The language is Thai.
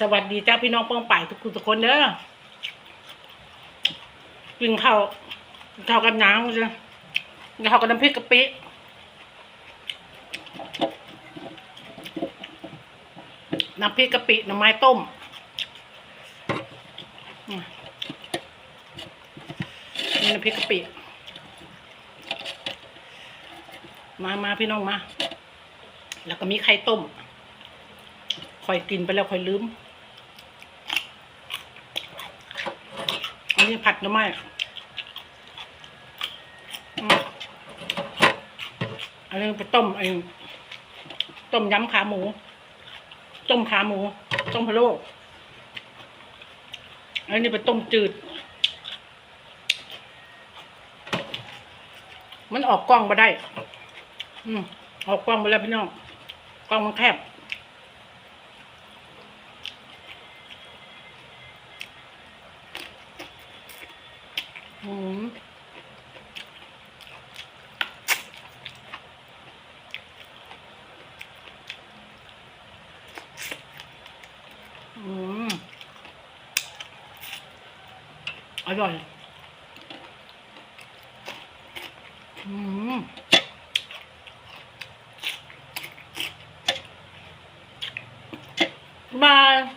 สวัสดีจ้าพี่น้องป้องป่ายทุกคนทุกคนเด้อกินข้าวกินข้าวกันน้ำจ้ะกินข้าวกับน้ำพริกกะปิน้ำพริกกะปิหน่อไม้ต้มอืมนี่น้ำพริกกะปิมามาพี่น้องมา แล้วก็มีไข่ต้มคอยกินไปแล้วคอยลืม นี้ผัดหน่อไม้อืมอันนี้ไปต้มไอ้ต้มยำขาหมู ต้มขาหมู ต้มพะโล้อันนี้ไปต้มจืด มันออกกล้องมาได้ อืมออกกล้องไปแล้วพี่น้อง กล้องมันแคบ หอมอร่อย อืมบาย